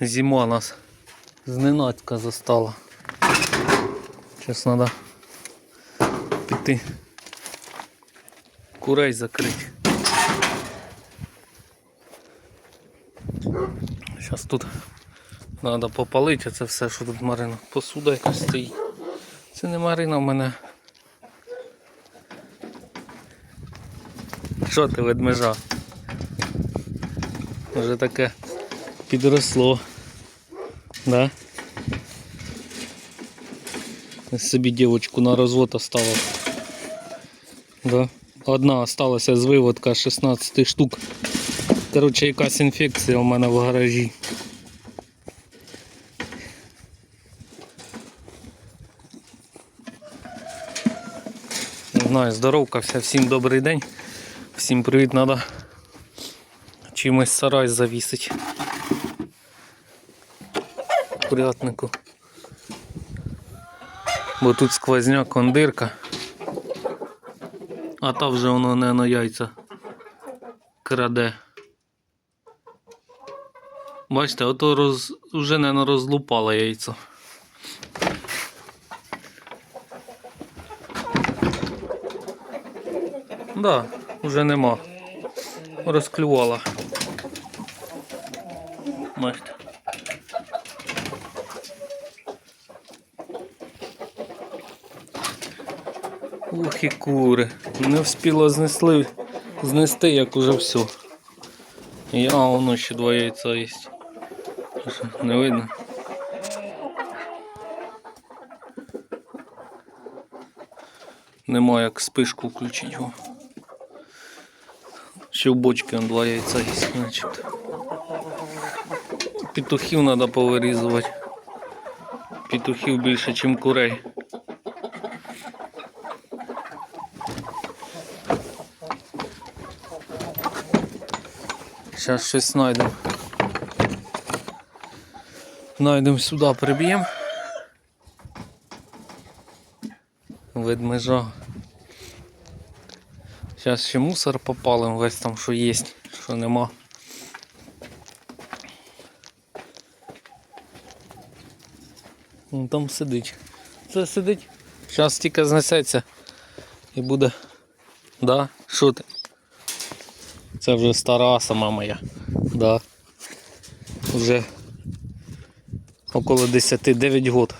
зима нас зненацька застала. Зараз треба піти курей закрити. Зараз тут треба попалити це все, що тут Марина. Посуда якась стоїть. Це не Марина в мене. Що ти ведмежа? Вже таке підросло. Да? Собі дівчинку на розвод оставив. Да. Одна осталася з виводка 16 штук. Коротше, якась інфекція у мене в гаражі. Знаю, здоровка вся, всім добрий день. Всім привіт, треба чимось сарай завісить. Курятнику. Бо тут сквозняк, кондирка. А та вже воно не на яйця краде. Бачите, ото роз... вже не розлупало яйцо. Да, вже нема. Розклювала. Бачите. Ух і кури. Не встигла знесли, знести, як уже все. А, воно ще два яйця є. Не видно? Нема як спишку включити його. Ще в бочці он два яйця є, значить. Петухів треба повирізувати. Петухів більше, ніж курей. Зараз щось знайдемо. Знайдемо сюди, приб'ємо. Ведмежа. Зараз ще мусор попалим, весь там що є, що нема. Вон там сидить. Це сидить. Зараз тільки знесеться і буде. Да? Що ти? Це вже стара сама моя. Да. Вже около 10-9 год.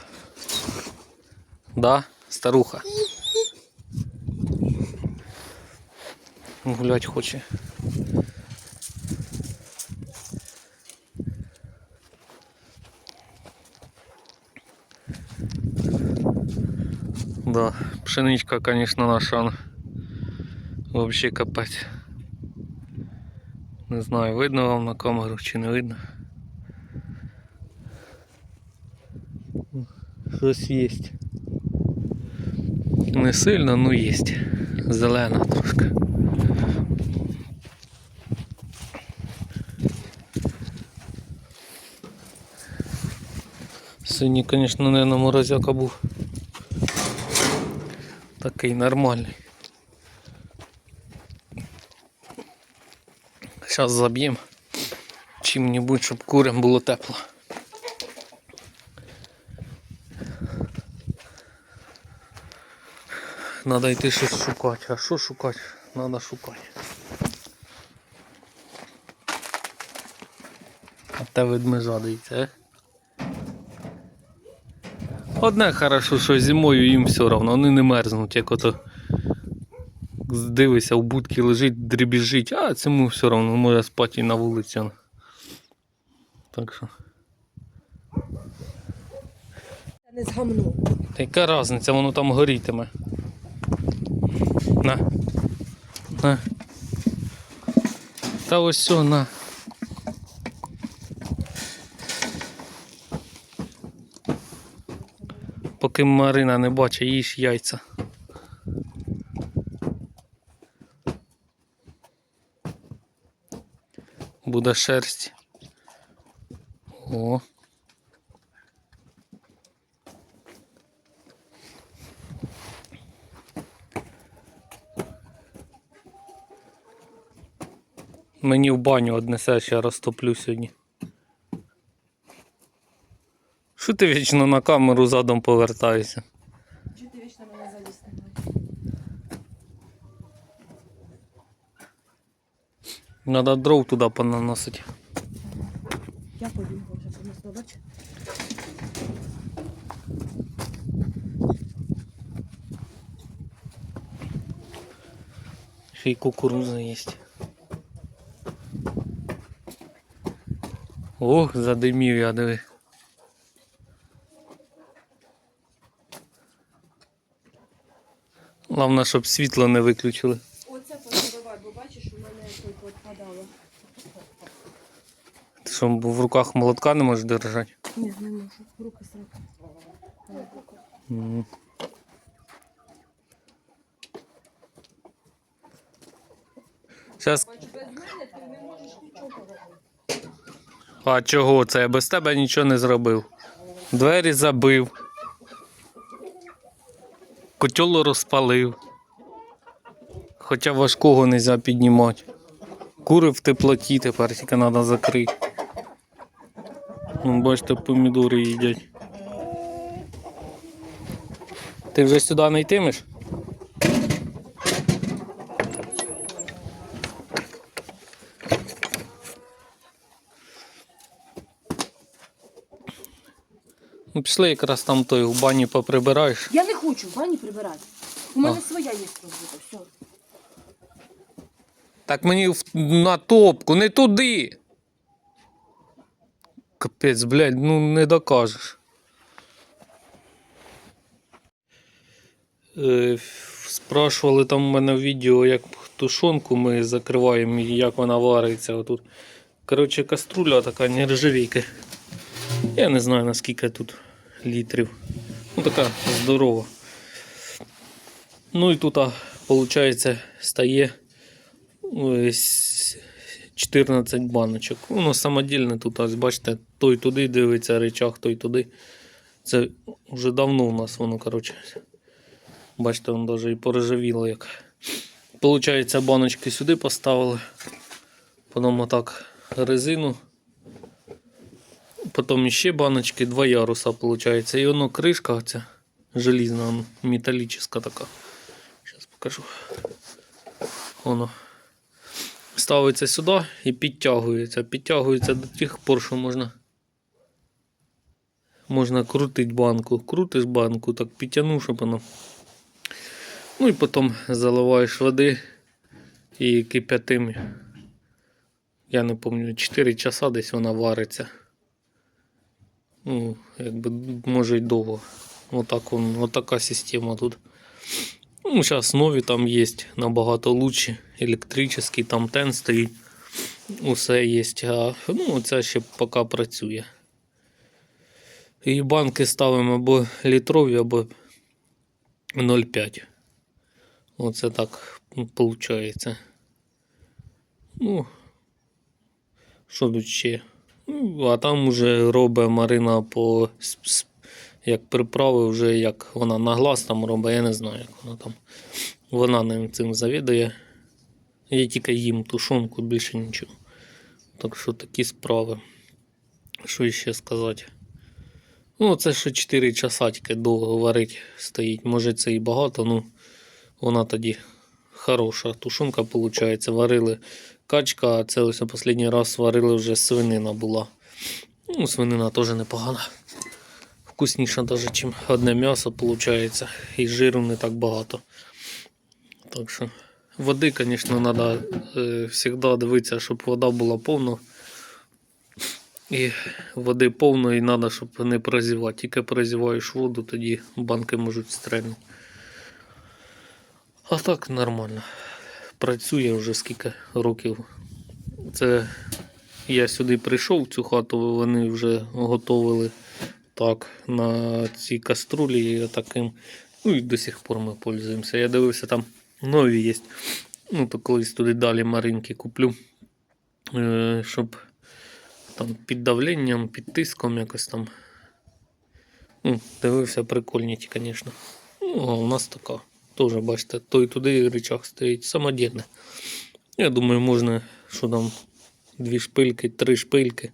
Да, старуха. Гулять хоче. Да, пшеничка, конечно, наша вообще капать. Не знаю, видно вам на камеру чи не видно. Щось є. Не сильно, ну є. Зелена трошки. Сьогодні, звісно, не на морозяка був. Такий нормальний. Зараз заб'ємо чим-небудь, щоб курям було тепло. Надо йти щось шукати. А що шукати? Надо шукати. А те ведмежа дивіться, е? Одне хорошо, що зимою їм все одно, вони не мерзнуть, як ото дивися, в будці лежить, дребіжить, а цьому все одно може спати і на вулиці. Так що. Не згамну. Та яка різниця, воно там горітиме. На. На. Та ось все, на. Поки Марина не бачить, їж яйця. Буде шерсть. О. Мені в баню однесеш, я розтоплю сьогодні. Що ти вічно на камеру задом повертаєшся? Чого ти вічно мене заліз знімаєш? Надо дров туди понаносити. Я побігла вже понесла, бач? Ще й кукуруза є. Ох, задимів я диви. Головне, щоб світло не виключили. Оце позабивай, бо бачиш, у мене тут відпадало. Ти що, в руках молотка не можеш держати? Ні, не можу. Руки сраку. Робити. А чого це? Я без тебе нічого не зробив. Двері забив. Котел розпалив. Хоча важкого не можна піднімати. Кури в теплоті тепер тільки треба закрити. Ну, бачите, помідори їдять. Ти вже сюди не йтимеш? Ну, пішли якраз там той у бані поприбираєш. Я не хочу в ванні прибирати. У мене своя є робота, все. Так мені в- на топку, не туди. Капець, блядь, ну не докажеш. Е, спрашували там у мене в відео, як тушонку ми закриваємо і як вона вариться отут. Коротше, каструля така нержавійка. Я не знаю наскільки тут літрів. Ну така здорова. Ну і тут, виходить, стає ось 14 баночок. Воно самодільне тут, ось бачите, той туди дивиться речах, той туди. Це вже давно у нас воно, коротше. Бачите, воно навіть і порожевіло як. Получається, баночки сюди поставили. Потім отак резину. Потім ще баночки, два яруса, виходить. І воно кришка оця желізна, воно, металічна така. Зараз покажу. Воно ставиться сюди і підтягується. Підтягується до тих пор, що можна. Можна крутити банку. Крутиш банку, так підтягнув, щоб воно. Ну і потім заливаєш води і кип'ятим. Я не пам'ятаю, 4 часа десь вона вариться. Ну, якби може й довго. Отак он, отака система тут. Ну, зараз нові там є набагато лучші. Електричний, там тен стоїть. Усе є. А ну, це ще поки працює. І банки ставимо або літрові, або 0,5. Оце так виходить. Ну, що тут ще? Ну, а там вже робить Марина по як приправи, вже як вона на глаз там робить, я не знаю, як вона там. Вона ним цим завідує. Я тільки їм тушонку, більше нічого. Так що такі справи. Що ще сказати? Ну, це ще 4 часа довго варить стоїть. Може це і багато, ну вона тоді хороша. Тушонка, виходить, варили качка, а це ось останній раз варили вже свинина була. Ну, свинина теж непогана. Вкусніша навіть, ніж одне м'ясо, виходить. І жиру не так багато. Так що води, звісно, треба завжди дивитися, щоб вода була повна. І води повно, і треба, щоб не прозівати. Тільки прозіваєш воду, тоді банки можуть стрельнути. А так нормально. Працює вже скільки років. Це я сюди прийшов в цю хату, вони вже готовили так на цій каструлі таким. Ну і до сих пор ми пользуємося. Я дивився, там нові є. Ну, то колись туди далі маринки куплю. Е, щоб там під давленням, під тиском якось там. Ну, дивився прикольні звісно. Ну, а у нас така. Теж, бачите, той туди речах стоїть самодільне. Я думаю, можна, що там дві шпильки, три шпильки,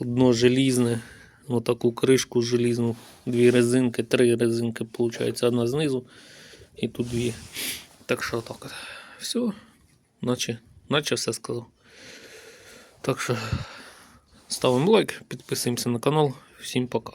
одно желізне, отаку кришку желізну. Дві резинки, три резинки, виходить, одна знизу і тут дві. Так що так. Все, наче, наче все сказав. Так що ставимо лайк, підписуємося на канал. Всім пока.